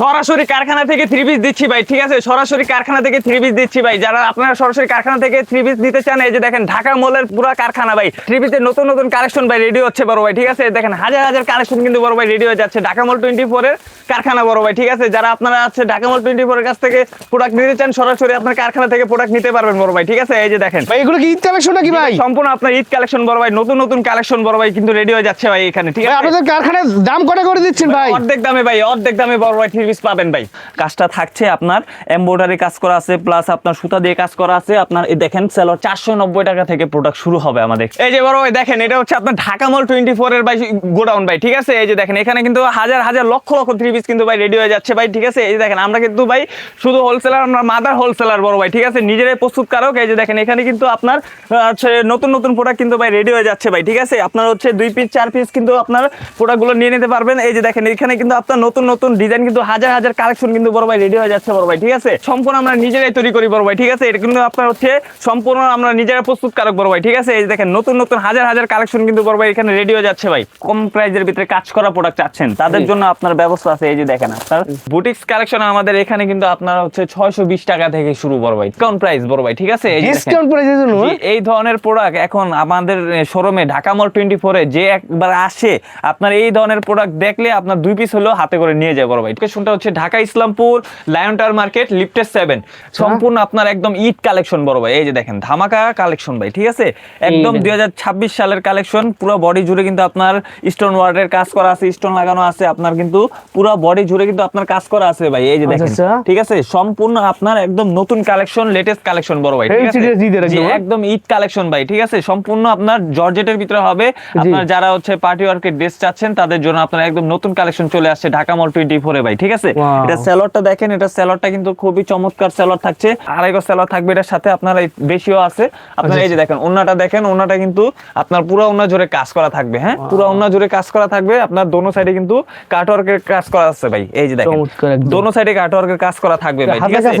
সরাসরি কারখানা থেকে থ্রি পিস দিচ্ছি ভাই ঠিক আছে? সরাসরি কারখানা থেকে থ্রি পিস দিচ্ছি ভাই। যারা আপনারা সরাসরি কারখানা থেকে থ্রি পিস নিতে চান এই যে দেখেন ঢাকা মলের পুরো কারখানা ভাই। থ্রি পিসের নতুন নতুন কালেকশন ভাই রেডি হচ্ছে বড় ভাই ঠিক আছে? দেখেন হাজার হাজার কালেকশন কিন্তু বড় ভাই রেডি হয়ে যাচ্ছে। ঢাকা মল টোয়েন্টি ফোরের কারখানা বড় ভাই ঠিক আছে? যারা আপনারা আছে ঢাকা মল টোয়েন্টি ফোরের কাছ থেকে প্রোডাক্ট নিতে চান সরাসরি আপনার কারখানা থেকে প্রোডাক্ট নিতে পারবেন বড় ভাই ঠিক আছে? এই যে দেখেন। ভাই এগুলো কি ঈদ কালেকশন নাকি ভাই? সম্পূর্ণ আপনার ঈদ কালেকশন বড় ভাই নতুন নতুন কালেকশন বড় ভাই কিন্তু রেডি হয়ে যাচ্ছে ভাই এখানে ঠিক আছে? আপনাদের কারখানায় দাম কটা করে দিচ্ছেন ভাই অর্ধেক দামে ভাই অর্ধেক দামে বড় ভাই থ্রি পিস পাবেন ভাই। কাজটা থাকছে আপনার এমব্রয়ডারি কাজ করা আছে প্লাস আপনার সুতা দিয়ে কাজ করা আছে। আপনার এই দেখেন সেলর চারশো নব্বই টাকা থেকে প্রোডাক্ট শুরু হবে আমাদের। এই যে বড় দেখেন, এটা হচ্ছে আপনার ঢাকা মল টোয়েন্টি ফোর এর ভাই গোডাউন ভাই, ঠিক আছে? এই যে দেখেন, এখানে কিন্তু হাজার হাজার, লক্ষ লক্ষ থ্রি পিস কিন্তু ভাই রেডি হয়ে যাচ্ছে ভাই, ঠিক আছে? এই যে দেখেন, আমরা কিন্তু ভাই শুধু হোলসেলার আমরা মাদার হোলসেলার বড় ভাই, ঠিক আছে? নিজেরাই প্রস্তুতকারক এই যে দেখেন, এখানে কিন্তু আপনার নতুন নতুন প্রোডাক্ট কিন্তু ভাই রেডি হয়ে যাচ্ছে ভাই, ঠিক আছে? আপনার হচ্ছে দুই পিস চার পিস কিন্তু আপনার প্রোডাক্টগুলো নিয়ে নিতে পারবেন। এই যে দেখেন, এখানে কিন্তু আপনার নতুন নতুন ডিজাইন কিন্তু হাজার হাজার কালেকশন কিন্তু বড় ভাই রেডি হয়ে যাচ্ছে বড় ভাই ঠিক আছে? সম্পূর্ণ আমরা নিজেরাই তৈরি করি বড় ভাই ঠিক আছে? এটা কিন্তু আপনার হচ্ছে সম্পূর্ণ আমরা নিজেরা প্রস্তুতকারক বড় ভাই ঠিক আছে? এই দেখেন নতুন নতুন হাজার হাজার কালেকশন কিন্তু বড় ভাই এখানে রেডি হয়ে যাচ্ছে ভাই। কম প্রাইজের ভিতরে কাজ করা প্রোডাক্ট চাচ্ছেন। তাদের জন্য আপনার ব্যবস্থা আছে এই যে দেখেন আপনার বুটিক্স কালেকশন আমাদের এখানে কিন্তু আপনার হচ্ছে ছয়শো বিশ টাকা থেকে শুরু বড় ভাই। ডিসকাউন্ট প্রাইস বড় ভাই ঠিক আছে? ডিসকাউন্ট জন্য? এই ধরনের প্রোডাক্ট এখন আমাদের শোরুমে ঢাকা মল টোয়েন্টি ফোরে যে একবার আসে আপনার এই ধরনের প্রোডাক্ট দেখলে আপনার দুই পিস হলেও হাতে করে নিয়ে যায় বড় ভাই লোকেশনটা হচ্ছে Dhaka Islampur lion tower market lifted seven সম্পূর্ণ আপনার একদম ঈদ কালেকশন বড় ভাই। এই যে দেখেন ধামাকা কালেকশন ভাই ঠিক আছে? একদম দুই হাজার ছাব্বিশ সালের কালেকশন পুরো বডি জুড়ে কিন্তু আপনার স্টোন ওয়ার্ডের কাজ করা আছে স্টোন লাগানো আছে আপনার কিন্তু পুরো বডি জুড়ে কিন্তু আপনার কাজ করা আছে ভাই এই যে আচ্ছা, দেখেন। আচ্ছা। ঠিক আছে? সম্পূর্ণ আপনার একদম নতুন কালেকশন লেটেস্ট কালেকশন বড় ভাই ঠিক আছে? একদম, হ্যাঁ? একদম ঈদ কালেকশন ভাই ঠিক আছে? সম্পূর্ণ আপনার জর্জেটের ভিতরে হবে। আপনার যারা হচ্ছে পার্টি ওয়ার্কের ড্রেস চাচ্ছেন তাদের জন্য আপনার একদম নতুন কালেকশন চলে আসছে ঢাকা মল টোয়েন্টি ফোরে ভাই ঠিক আছে? এটা স্যালোয়ারটা দেখেন এটা স্যালোয়ারটা কিন্তু খুবই চমৎকার স্যালোয়ার থাকছে। আড়াইগো স্যালোয়ার থাকবে এটার সাথে আপনার এই বেশিও আছে। আপনার আচ্ছা, এই যে দেখেন ওন্নাটা দেখেন ওন্নাটা কিন্তু আপনার পুরো ওন্না জুড়ে কাজ করা থাকবে হ্যাঁ? পুরো ওন্না জুড়ে কাজ করা থাকবে। আপনার দোনো সাইডে কিন্তু কাটওয়ার্কের কাজ করা আছে ভাই এই যে দেখেন। দোনো সাইডে কাটওয়ার্কের কাজ করা থাকবে ভাই ঠিক আছে?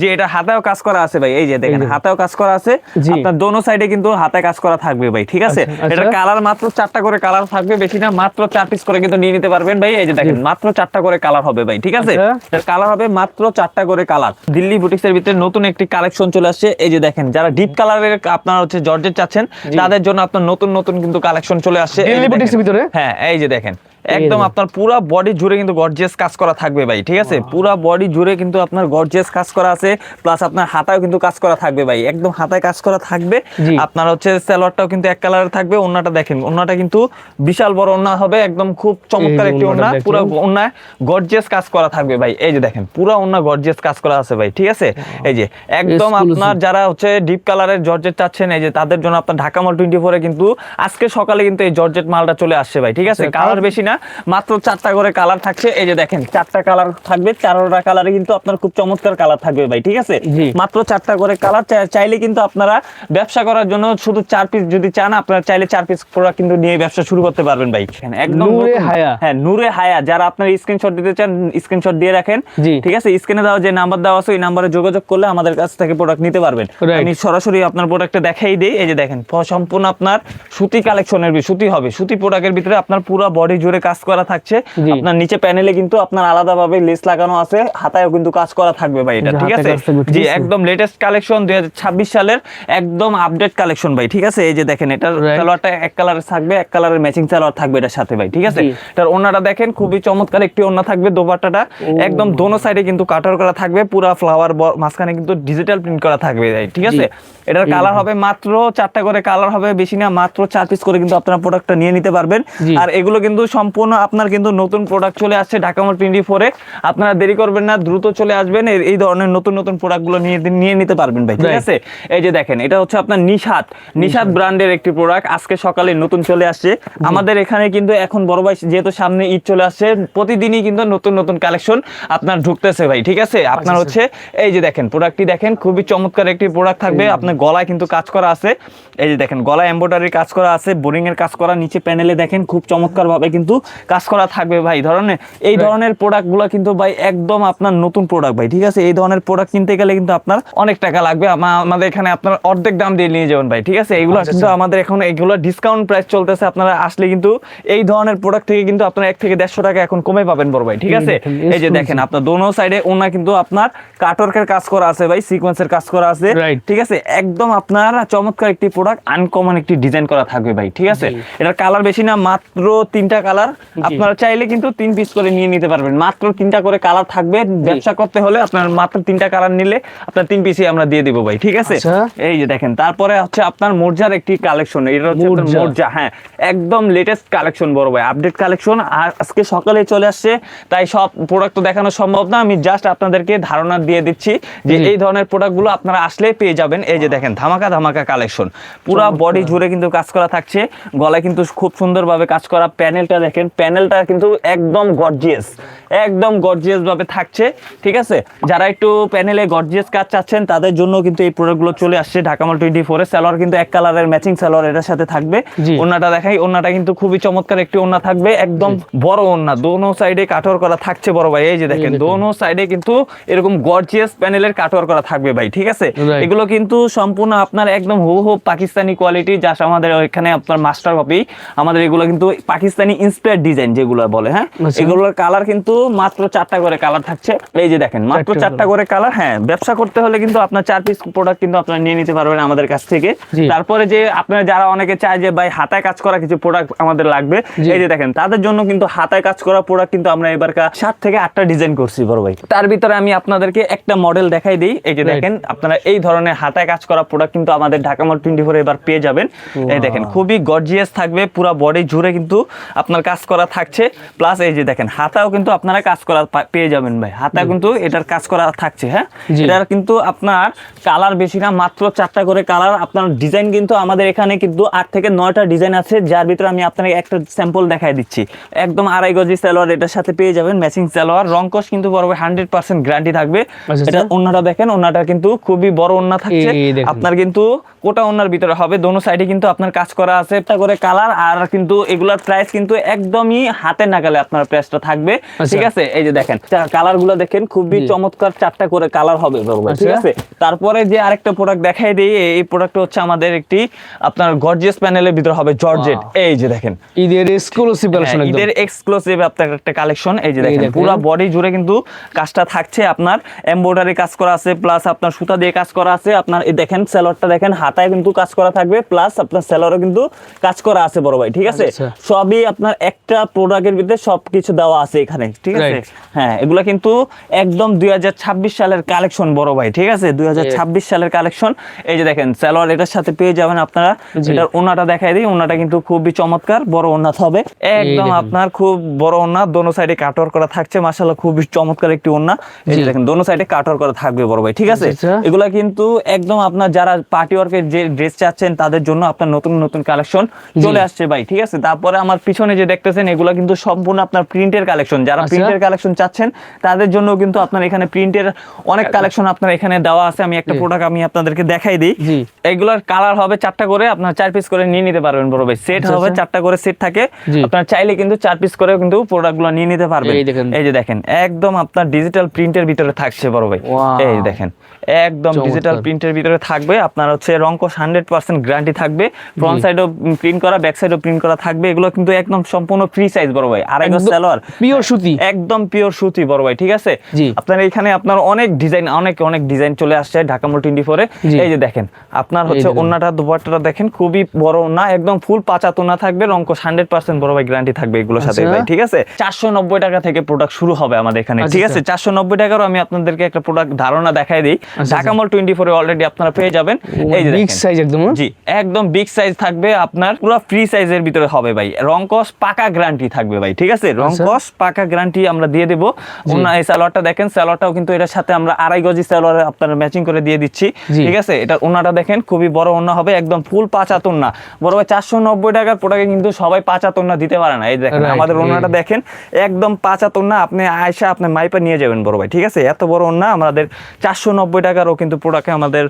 যে এটা হাতেও কাজ করা আছে ভাই এই যে দেখেন। হাতেও কাজ করা আছে। আপনার দোনো সাইডে কিন্তু হাতে কাজ করা থাকবে ভাই ঠিক আছে? আচ্ছা, আচ্ছা। এটা কালার মাত্র চারটা করে কালার থাকবে বেশি না মাত্র চার পিস করে কিন্তু নিয়ে নিতে পারবেন ভাই এই যে দেখেন মাত্র চারটা করে কালার হবে ভাই। ঠিক আছে? আচ্ছা। কালার হবে মাত্র চারটা করে কালার দিল্লি বুটিক্স এর ভিতরে নতুন একটি কালেকশন চলে আসছে। এই যে দেখেন যারা ডিপ কালারের আপনার হচ্ছে জর্জেট চাচ্ছেন তাদের জন্য আপনার নতুন নতুন কিন্তু কালেকশন চলে আসছে। দিল্লি বুটিক্স এর ভিতরে? হ্যাঁ এই যে দেখেন। একদম আপনার পুরো বডি জুড়ে কিন্তু গর্জিয়াস কাজ করা থাকবে ভাই ঠিক আছে? পুরো বডি জুড়ে কিন্তু আপনার গর্জিয়াস কাজ করা আছে প্লাস আপনার হাতায় কিন্তু কাজ করা থাকবে ভাই একদম হাতায় কাজ করা থাকবে। আপনার হচ্ছে সালোয়ারটাও কিন্তু এক কালারের থাকবে ওন্নাটা দেখেন ওন্নাটা কিন্তু বিশাল বড় ওন্না হবে একদম খুব চমৎকার একটি ওন্না পুরো। ওন্নায় গর্জিয়াস কাজ করা থাকবে ভাই এই যে দেখেন পুরো ওন্না গর্জিয়াস কাজ করা আছে ভাই ঠিক আছে? এই যে একদম আপনার যারা হচ্ছে ডিপ কালারের জর্জেট চাচ্ছেন এই যে তাদের জন্য আপনার ঢাকা মল টোয়েন্টি ফোরে কিন্তু আজকে সকালে কিন্তু এই জর্জেট মালটা চলে আসছে ভাই ঠিক আছে? আচ্ছা, কালার বেশি না মাত্র চারটা করে কালার থাকছে। এই যে দেখেন চারটা কালার থাকবে চারোটা কালারে কিন্তু আপনার খুব চমৎকার কালার থাকবে ভাই ঠিক আছে? মাত্র চারটা করে কালার চাইলে কিন্তু আপনারা ব্যবসা করার জন্য শুধু চার পিস যদি চান আপনারা চাইলে চার পিস প্রোডাক্ট কিন্তু নিয়ে ব্যবসা শুরু করতে পারবেন ভাই। একদম নূরে হায়া। হ্যাঁ নূরে হায়া। যারা আপনার স্ক্রিনশট দিতে চান স্ক্রিনশট দিয়ে রাখেন ঠিক আছে? স্ক্রিনে দেওয়া যে নাম্বার দেওয়া আছে ওই নাম্বারে যোগাযোগ করলে আমাদের কাছ থেকে প্রোডাক্ট নিতে পারবেন। আমি সরাসরি আপনার প্রোডাক্টটা দেখাই দিই। এই যে দেখেন সম্পূর্ণ আপনার সুতি কালেকশনের সুতি হবে। সুতি প্রোডাক্টের ভিতরে আপনার পুরো বডি জুড়ে কাজ করা থাকছে। আপনার নিচে প্যানেলে কিন্তু আপনার আলাদাভাবে লেস লাগানো আছে হাতায়ও কিন্তু কাজ করা থাকবে ভাই এটা ঠিক আছে? জি একদম লেটেস্ট কালেকশন দুই সালের একদম আপডেট কালেকশন ভাই ঠিক আছে? এই যে দেখেন এটার সালোয়ারটা এক কালারের থাকবে এক কালারের ম্যাচিং সালোয়ার থাকবে এটার সাথে ভাই ঠিক আছে। এটার ওনাটা দেখেন খুবই চমৎকার একটি ওনা থাকবে দোপাট্টাটা। একদম দোনো সাইডে কিন্তু কাটার করা থাকবে পুরা ফ্লাওয়ার মাঝখানে কিন্তু ডিজিটাল প্রিন্ট করা থাকবে ভাই ঠিক আছে? এটার কালার হবে মাত্র চারটা করে কালার হবে বেশি না মাত্র চার পিস করে কিন্তু আপনারা প্রোডাক্টটা নিয়ে নিতে পারবেন। আর এগুলো কিন্তু সম্পূর্ণ আপনার কিন্তু নতুন প্রোডাক্ট চলে আসছে ঢাকা মোড় টোয়েন্টি ফোরে আপনারা দেরি করবেন না দ্রুত চলে আসবেন। এই- ধরনের নতুন নতুন প্রোডাক্টগুলো নিয়ে নিয়ে নিতে পারবেন ভাই ঠিক আছে? এই যে দেখেন এটা হচ্ছে আপনার নিশাত নিশাত ব্র্যান্ডের একটি প্রোডাক্ট আজকে সকালে নতুন চলে আসছে। আমাদের এখানে কিন্তু এখন বড় ভাই যেহেতু সামনে ঈদ চলে আসছে প্রতিদিনই কিন্তু নতুন নতুন কালেকশন আপনার ঢুকতেছে ভাই ঠিক আছে? আপনার আচ্ছা, হচ্ছে এই যে দেখেন প্রোডাক্টটি দেখেন খুবই চমৎকার একটি প্রোডাক্ট থাকবে। আপনার গলায় কিন্তু কাজ করা আছে। এই যে দেখেন গলায় এমব্রয়ডারি কাজ করা আছে বোরিং এর কাজ করা নিচে প্যানেলে দেখেন খুব চমৎকার ভাবে কিন্তু কাজ করা থাকবে ভাই। ধরনের এই ধরনের প্রোডাক্টগুলো কিন্তু ভাই একদম আপনার নতুন প্রোডাক্ট ভাই ঠিক আছে? এই ধরনের প্রোডাক্ট কিনতে গেলে কিন্তু আপনার অনেক টাকা লাগবে। আমাদের এখানে আপনার অর্ধেক দাম দিয়ে নিয়ে যাবেন ভাই ঠিক আছে? এইগুলো আচ্ছা, কিন্তু আমাদের এখন এইগুলো ডিসকাউন্ট প্রাইস চলতেছে আপনারা আসলে কিন্তু এই ধরনের প্রোডাক্ট থেকে কিন্তু আপনারা এক থেকে দেড়শো টাকা এখন কমে পাবেন বড় ভাই ঠিক আছে? এই যে দেখেন আপনার দোনো সাইডে ওনা কিন্তু আপনার কাটওয়ার্কের কাজ করা আছে ভাই সিকোয়েন্সের কাজ করা আছে. ঠিক আছে? একদম আপনার চমৎকার একটি প্রোডাক্ট আনকমন একটি ডিজাইন করা থাকবে ভাই ঠিক আছে? এটার কালার বেশি না মাত্র তিনটা কালার আপনারা চাইলে কিন্তু তিন পিস করে নিয়ে নিতে পারবেন। মাত্র তিনটা করে কালার থাকবে। ব্যবসা করতে হলে আপনার মাত্র তিনটা কালার নিলে আপনার তিন পিসই আমরা দিয়ে দিব ভাই ঠিক আছে? আচ্ছা। এই যে দেখেন তারপরে হচ্ছে আপনার মোর্জার একটি কালেকশন এটা হচ্ছে আপনার মোর্জা। মোর্জা হ্যাঁ। একদম লেটেস্ট কালেকশন বড় ভাই। আপডেট কালেকশন আর আজকে সকালে চলে আসছে। তাই সব প্রোডাক্ট তো দেখানো সম্ভব না। আমি জাস্ট আপনাদেরকে ধারণা দিয়ে দিচ্ছি যে এই ধরনের প্রোডাক্টগুলো আপনারা আসলে পেয়ে যাবেন। এই যে দেখেন ধামাকা ধামাকা কালেকশন পুরো বডি জুড়ে কিন্তু কাজ করা থাকছে। গলায় কিন্তু খুব সুন্দরভাবে কাজ করা। প্যানেলটা দেখেন প্যানেলটা কিন্তু একদম গর্জিয়াস একদম গর্জিয়াস ভাবে থাকছে ঠিক আছে? যারা একটু প্যানেলে গর্জিয়াস কাজ চাচ্ছেন তাদের জন্য কিন্তু এই প্রোডাক্টগুলো চলে আসছে ঢাকামাল টোয়েন্টি ফোরে স্যালোয়ার কিন্তু এক কালারের ম্যাচিং স্যালোয়ার এটার সাথে থাকবে। জি। ওন্নাটা দেখাই ওন্নাটা কিন্তু খুবই চমৎকার একটি ওন্না থাকবে একদম বড় ওন্না। দোনো সাইডে কাটর করা থাকছে বড় ভাই এই যে দেখেন দোনো সাইডে কিন্তু এরকম গর্জিয়াস প্যানেলের কাটর করা থাকবে ভাই ঠিক আছে? এগুলো কিন্তু সম্পূর্ণ আপনার একদম হু হু পাকিস্তানি কোয়ালিটি যা আমাদের ওইখানে আপনার মাস্টার কপি আমাদের এগুলো কিন্তু পাকিস্তানি ইন্সপায়ার ডিজাইন যেগুলো বলে হ্যাঁ? আচ্ছা। এগুলোর কালার কিন্তু মাত্র চারটা করে কালার থাকছে। এই যে দেখেন মাত্র চারটা করে। কালার হ্যাঁ ব্যবসা করতে হলে কিন্তু আপনার চার পিস প্রোডাক্ট কিন্তু আপনারা নিয়ে নিতে পারবেন আমাদের কাছ থেকে। তারপরে যে আপনারা যারা অনেকে চায় যে ভাই হাতায় কাজ করা কিছু প্রোডাক্ট আমাদের লাগবে। এই যে দেখেন তাদের জন্য কিন্তু হাতায় কাজ করা প্রোডাক্ট কিন্তু আমরা এবার সাত থেকে আটটা ডিজাইন করছি বড় ভাই। তার ভিতরে আমি আপনাদেরকে একটা মডেল দেখাই দিই। এই যে দেখেন আপনারা এই ধরনের হাতায় কাজ করা প্রোডাক্ট কিন্তু আমাদের ঢাকা মল টোয়েন্টি ফোর এবার পেয়ে যাবেন। এই দেখেন খুবই গর্জিয়াস থাকবে পুরো বডি জুড়ে কিন্তু আপনার কাজ করা থাকছে। প্লাস এই যে দেখেন হাতাও কিন্তু আপনারা কাজ করা পেয়ে যাবেন ভাই। হাতা কিন্তু এটার কাজ করা থাকছে হ্যাঁ? এটার কিন্তু আপনার কালার বেশি না মাত্র চারটা করে কালার আপনার ডিজাইন কিন্তু আমাদের এখানে কিন্তু আট থেকে নয়টা ডিজাইন আছে যার ভিতরে আমি আপনাকে একটা স্যাম্পল দেখাই দিচ্ছি। একদম আড়াই গজি সালোয়ার এটার সাথে পেয়ে যাবেন ম্যাচিং সালোয়ার। রংকশ কিন্তু বড় হান্ড্রেড পার্সেন্ট গ্যারান্টি থাকবে। আচ্ছা, এটা আচ্ছা। ওন্নাটা দেখেন ওন্নাটা কিন্তু খুবই বড় ওন্না থাকছে। আপনার কিন্তু কোটা ওন্নার ভিতরে হবে। দোনো সাইডে কিন্তু আপনার কাজ করা আছে একটা করে কালার আর কিন্তু এগুলার প্রাইস কিন্তু একদমই হাতের নাগালে আপনার প্রাইসটা থাকবে। আচ্ছা। ঠিক আছে? এই যে দেখেন কালারগুলো দেখেন খুবই চমৎকার চারটা করে কালার হবে ঠিক আচ্ছা। আছে? তারপরে যে আরেকটা প্রোডাক্ট দেখাই দিই এই প্রোডাক্টটা হচ্ছে আমাদের একটি আপনার গর্জিয়াস প্যানেলের ভিতরে হবে জর্জেট এই যে দেখেন। ঈদের এক্সক্লুসিভ কালেকশন হ্যাঁ, ঈদের এক্সক্লুসিভ আপনার একটা কালেকশন এই যে দেখেন। পুরো বডি জুড়ে কিন্তু কাজটা থাকছে আপনার। এমব্রয়ডারি কাজ করা আছে প্লাস আপনার সুতা দিয়ে কাজ করা আছে আপনার এই দেখেন সেলরটা দেখেন হাতায় কিন্তু কাজ করা থাকবে প্লাস আপনার সেলরও কিন্তু কাজ করা আছে বড় ভাই ঠিক আছে? আচ্ছা। সবই আপনার একটা প্রোডাক্টের ভিতরে সবকিছু দেওয়া আছে এখানে ঠিক আছে? হ্যাঁ এগুলা কিন্তু একদম দুই সালের কালেকশন বড় ভাই ঠিক আছে? দুই সালের কালেকশন এই যে দেখেন সালোয়ার এটার সাথে পেয়ে যাবেন আপনারা। এটার ওনাটা দেখাই দিই ওনাটা কিন্তু খুবই চমৎকার বড় ওনা হবে। একদম আপনার খুব বড় ওনা দোনো সাইডে কাটর করা থাকছে মাশাআল্লাহ খুবই চমৎকার একটি ওনা এই যে দেখেন দোনো সাইডে কাটর করা থাকবে বড় ভাই ঠিক আছে? আচ্ছা। এগুলা কিন্তু একদম আপনার যারা পার্টি ওয়ার্কের যে ড্রেস চাচ্ছেন তাদের জন্য আপনার নতুন নতুন কালেকশন চলে আসছে ভাই ঠিক আছে? তারপরে আমার পিছনে যে দেখতেছেন এগুলা কিন্তু সম্পূর্ণ আপনার প্রিন্টের কালেকশন। যারা আচ্ছা। প্রিন্টের কালেকশন চাচ্ছেন তাদের জন্য কিন্তু আপনার এখানে প্রিন্টের অনেক কালেকশন আপনার এখানে দেওয়া আছে। আমি একটা প্রোডাক্ট আমি আপনাদেরকে দেখাই দিই। এগুলার কালার হবে চারটা করে আপনার চার পিস করে নিয়ে নিতে পারবেন বড় ভাই। সেট আচ্ছা, হবে আচ্ছা। চারটা করে সেট থাকে। আপনার চাইলে কিন্তু চার পিস করে কিন্তু প্রোডাক্টগুলো নিয়ে নিতে পারবেন। এই দেখেন। এই যে দেখেন একদম আপনার ডিজিটাল প্রিন্টের ভিতরে থাকছে বড় ভাই. এই দেখেন একদম ডিজিটাল প্রিন্টের ভিতরে থাকবে। আপনার হচ্ছে রংকশ হান্ড্রেড পার্সেন্ট গ্যারান্টি থাকবে। ফ্রন্ট। সাইডও প্রিন্ট করা ব্যাক সাইডও প্রিন্ট করা থাকবে। এগুলো কিন্তু একদম সম্পূর্ণ ফ্রি সাইজ বড় ভাই। আড়াই গজ সালোয়ার। pure সুতি। একদম পিওর সুতি বড় ভাই ঠিক আছে? আপনার এখানে আপনার অনেক ডিজাইন অনেক অনেক ডিজাইন চলে আসছে ঢাকা মোল টোয়েন্টি ফোরে এই যে দেখেন আপনার হচ্ছে দেখুন। ওন্নাটা দুপাট্টাটা দেখেন খুবই বড় ওন্না একদম ফুল পাঁচা তোনা থাকবে রংকশ হান্ড্রেড পার্সেন্ট বড় ভাই গ্যারান্টি থাকবে এগুলোর সাথে আচ্ছা। ভাই ঠিক আছে? চারশো নব্বই টাকা থেকে প্রোডাক্ট শুরু হবে আমাদের এখানে আচ্ছা, ঠিক আচ্ছা। আছে? চারশো নব্বই টাকারও আমি আপনাদেরকে একটা প্রোডাক্ট ধারণা দেখাই দিই। ঢাকা মল টোয়েন্টি ফোরে অলরেডি আপনারা পেয়ে যাবেন। এই যে বিগ সাইজ একদম হ্যাঁ? জি একদম বিগ সাইজ থাকবে আপনার পুরো ফ্রি সাইজের ভিতরে হবে ভাই। রংকস পাকা গ্যারান্টি থাকবে ভাই ঠিক আছে? রংকস পাকা গ্যারান্টি আমরা দিয়ে দেব। এই সালোয়ারটা দেখেন সালোয়ারটাও কিন্তু এটার সাথে আমরা আড়াই গজি সালোয়ার আপনার ম্যাচিং করে দিয়ে দিচ্ছি ঠিক আছে? এটা ওনাটা দেখেন খুবই বড় ওনা হবে একদম ফুল পাঁচ আতন্না বড় ভাই চারশো নব্বই টাকার প্রোডাক্টে কিন্তু সবাই পাঁচ আতন্না দিতে পারে না। এই দেখেন আমাদের। ওনাটা দেখেন একদম পাঁচ আতন্না আপনি আয়সা আপনি মাইপা নিয়ে যাবেন বড় ভাই ঠিক আছে? এত বড় ওন্না আমাদের চারশো নব্বই টাকারও কিন্তু প্রোডাক্টে আমাদের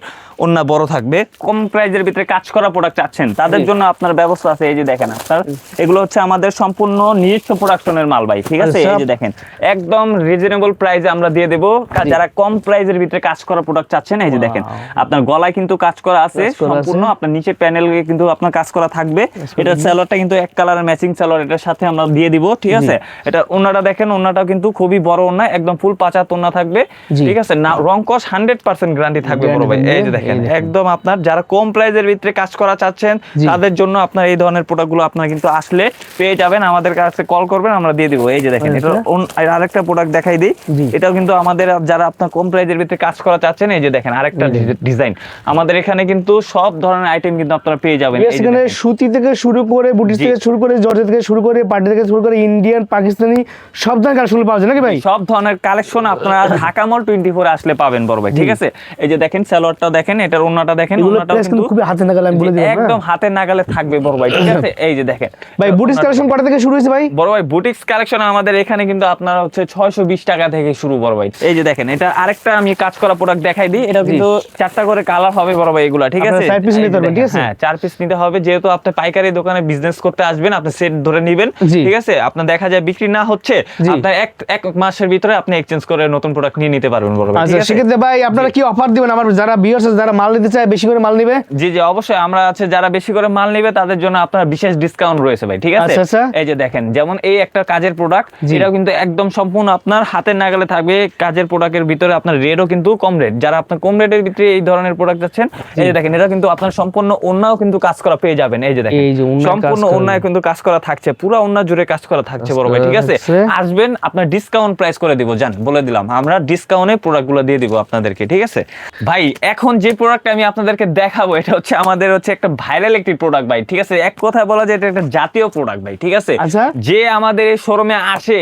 ওন্না বড় থাকবে। কম প্রাইজের ভিতরে কাজ করা প্রোডাক্ট চাচ্ছেন তাদের জন্য আপনার ব্যবস্থা আছে এই যে দেখেন আপনার এগুলো হচ্ছে আমাদের সম্পূর্ণ নিজস্ব প্রোডাকশনের মাল ভাই ঠিক আছে? আচ্ছা। এই যে দেখেন একদম রিজনেবল প্রাইসে আমরা দিয়ে দেবো। যারা কম প্রাইসের ভিতরে কাজ করা প্রোডাক্ট চাচ্ছেন এই যে দেখেন আপনার গলায় কিন্তু কাজ করা আছে সম্পূর্ণ আপনার নিচে প্যানেল কিন্তু আপনার কাজ করা থাকবে। এটা স্যালোয়ারটা কিন্তু এক কালারের ম্যাচিং স্যালোয়ার এটার সাথে আমরা দিয়ে দিব ঠিক আছে? এটা ওনাটা দেখেন ওনাটা কিন্তু খুবই বড় ওনা একদম ফুল পাঁচা তোনা থাকবে ঠিক আছে? না রং কস হান্ড্রেড পার্সেন্ট গ্যারান্টি থাকবে বড় ভাই। এই যে দেখেন একদম আপনার যারা কম প্রাইজের ভিতরে কাজ করা চাচ্ছেন তাদের জন্য আপনার এই ধরনের প্রোডাক্টগুলো আপনারা কিন্তু আসলে পেয়ে যাবেন আমাদের কাছে কল করবেন আমরা দিয়ে দিব। এই যে দেখেন এটা। আর আরেকটা প্রোডাক্ট দেখাই দিই। এটাও কিন্তু আমাদের যারা আপনার কম প্রাইজের ভিতরে কাজ করা চাচ্ছেন এই যে দেখেন আরেকটা ডিজাইন আমাদের এখানে কিন্তু সব ধরনের আইটেম কিন্তু আপনারা পেয়ে যাবেন। এই যে এখানে সুতি থেকে শুরু করে বুটিস জি। থেকে শুরু করে জর্জেট থেকে শুরু করে পার্টি থেকে শুরু করে ইন্ডিয়ান পাকিস্তানি সব ধরনের কালেকশন পাওয়া যায় নাকি ভাই? সব ধরনের কালেকশন আপনারা ঢাকা মল টোয়েন্টি ফোর আসলে পাবেন বড় ভাই ঠিক আছে? এই যে দেখেন স্যালোয়ারটা দেখেন এটার ওন্নাটা দেখেন প্রাইস কিন্তু খুবই হাতে নাগালে আমি বলে দিলাম একদম হাতের নাগালে থাকবে বড় ভাই ঠিক আছে? এই যে দেখেন। ভাই বুটিস কালেকশন কটা থেকে শুরু হয়েছে ভাই? বড় ভাই বুটিক্স কালেকশন আমাদের এখানে কিন্তু আপনার হচ্ছে ছয়শো বিশ টাকা থেকে শুরু বড় ভাই। এই যে দেখেন এটা আরেকটা আমি কাজ করা প্রোডাক্ট দেখাই দিই। এটা কিন্তু চারটা করে কালার হবে বড় ভাই এগুলা ঠিক আছে? চার এই নিতে পারবেন, ঠিক আছে? হ্যাঁ চার পিস নিতে হবে। যেহেতু আপনি পাইকারি দোকানে বিজনেস করতে আসবেন আপনি সেট ধরে নেবেন ঠিক আছে? আপনার দেখা যায় বিক্রি না হচ্ছে আপনার এক এক মাসের ভিতরে আপনি এক্সচেঞ্জ করে নতুন প্রোডাক্ট নিয়ে নিতে পারবেন বড় ভাই আচ্ছা সেক্ষেত্রে ভাই আপনারা কি অফার দিবেন? আমার যারা বিয়ার্স যারা মাল নিতে চায় বেশি করে মাল নিবে? জি জি অবশ্যই। আমরা আছে যারা বেশি করে মাল নেবে তাদের জন্য আপনার বিশেষ ডিসকাউন্ট রয়েছে ভাই ঠিক আছে? আচ্ছা, আচ্ছা। এই যে দেখেন যেমন এই একটা কাজের প্রোডাক্ট এটাও কিন্তু একদম সম্পূর্ণ আপনার হাতের নাগালে থাকবে কাজের প্রোডাক্টের ভিতরে আপনার রেটও কিন্তু কম রেট যারা আপনার কম রেটের ভিতরে এই ধরনের প্রোডাক্ট যাচ্ছেন এই যে দেখেন এটা কিন্তু আপনার সম্পূর্ণ অন্যও কিন্তু কাজ করা পেয়ে যাবেন এই যে দেখেন। সম্পূর্ণ। অন্যায় কিন্তু কাজ করা থাকছে পুরো অন্য জুড়ে কাজ করা থাকছে বড় ভাই ঠিক আছে? আসবেন আপনার ডিসকাউন্ট প্রাইস করে দিব জান বলে দিলাম। আমরা ডিসকাউন্টে প্রোডাক্টগুলো দিয়ে দিব আপনাদেরকে ঠিক আছে? ভাই এখন যে প্রোডাক্ট আমি আপনাদেরকে দেখাবো এটা হচ্ছে আমাদের হচ্ছে একটা ভাইরাল একটি প্রোডাক্ট ভাই ঠিক আছে? এক কথায় বলা যায় এটা একটা জাতীয় প্রোডাক্ট ভাই ঠিক আছে আচ্ছা। যে আমাদের এই শোরুমে আসে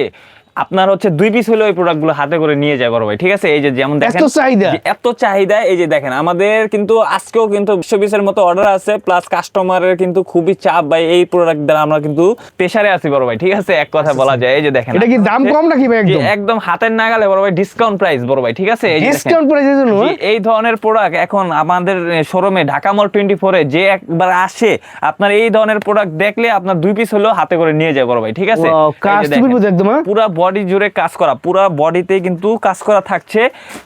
আপনার হচ্ছে দুই পিস হলে ওই প্রোডাক্টগুলো হাতে করে নিয়ে যায় বড় ভাই ঠিক আছে এই যে যেমন দেখেন এত চাহিদা? এত চাহিদা এই যে দেখেন আমাদের কিন্তু আজকেও কিন্তু একশো পিসের মতো অর্ডার আছে প্লাস কাস্টমারের কিন্তু খুবই চাপ ভাই এই প্রোডাক্ট দ্বারা আমরা কিন্তু প্রেসারে আছি বড় ভাই ঠিক আছে এক কথা বলা যায় এই যে দেখেন এটা কি দাম কম নাকি ভাই একদম একদম হাতের নাগালে বড় ভাই ডিসকাউন্ট প্রাইস বড় ভাই ঠিক আছে। ডিসকাউন্ট প্রাইসের জন্য এই ধরনের প্রোডাক্ট এখন আমাদের শোরুমে ঢাকা মল টোয়েন্টি ফোরে যে একবার আসে আপনার এই ধরনের প্রোডাক্ট দেখলে আপনার দুই পিস হলেও হাতে করে নিয়ে যায় বড় ভাই ঠিক আছে। বিপুল একদম, হ্যাঁ? পুরা বডি জুড়ে কাজ করা পুরো বডিতে কিন্তু কাজ করা থাকছে।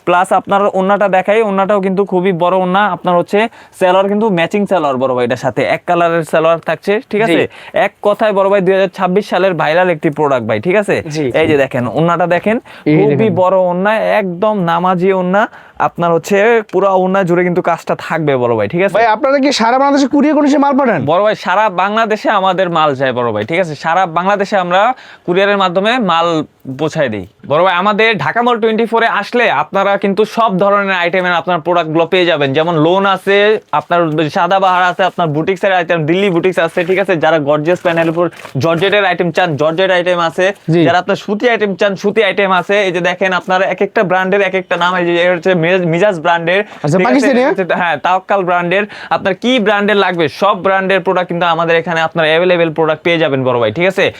প্লাস আপনার ওন্নাটা দেখাই ওন্নাটাও কিন্তু খুবই বড় ওন্না। আপনার হচ্ছে সেলর কিন্তু ম্যাচিং সেলর বড় ভাই এটার সাথে। এক কালারের সেলর থাকছে ঠিক আছে? এক কথায় বড় ভাই দুই হাজার ছাব্বিশ সালের ভাইরাল একটি প্রোডাক্ট ভাই ঠিক আছে? এই যে দেখেন ওন্নাটা দেখেন খুবই বড় ওন্না একদম নামাজি ওন্না। আপনার হচ্ছে পুরো ওন্না জুড়ে কিন্তু কাজটা থাকবে বড় ভাই ঠিক আছে? ভাই আপনারা কি সারা বাংলাদেশে কুরিয়ার কোনো মাল পাঠান? বড় ভাই সারা বাংলাদেশে আমাদের মাল যায় বড় ভাই ঠিক আছে? সারা বাংলাদেশে আমরা কুরিয়ারের মাধ্যমে মাল পৌঁছায় দিই। বড় ভাই আমাদের ঢাকা মল টোয়েন্টি ফোরে আসলে আপনারা কিন্তু সব ধরনের আইটেমের আপনার প্রোডাক্টগুলো পেয়ে যাবেন। যেমন লোন আছে আপনার সাদা বাহার আছে আপনার বুটিক্সের আইটেম দিল্লি বুটিক্স আছে ঠিক আছে? যারা গর্জিয়াস প্যানেলের উপর জর্জেটের আইটেম চান জর্জেট আইটেম আছে। যারা আপনার সুতি আইটেম চান সুতি আইটেম আছে। এই যে দেখেন আপনার এক একটা ব্র্যান্ডের এক একটা নাম এই যে হচ্ছে মিজাজ- ব্র্যান্ডের আচ্ছা, হ্যাঁ? তাওকাল হ্যাঁ তাওয়াক্কাল ব্র্যান্ডের। আপনার কি ব্র্যান্ডের লাগবে? সব ব্র্যান্ডের প্রোডাক্ট কিন্তু আমাদের এখানে আপনার অ্যাভেলেবেল প্রোডাক্ট পেয়ে যাবেন বড় ভাই ঠিক আছে?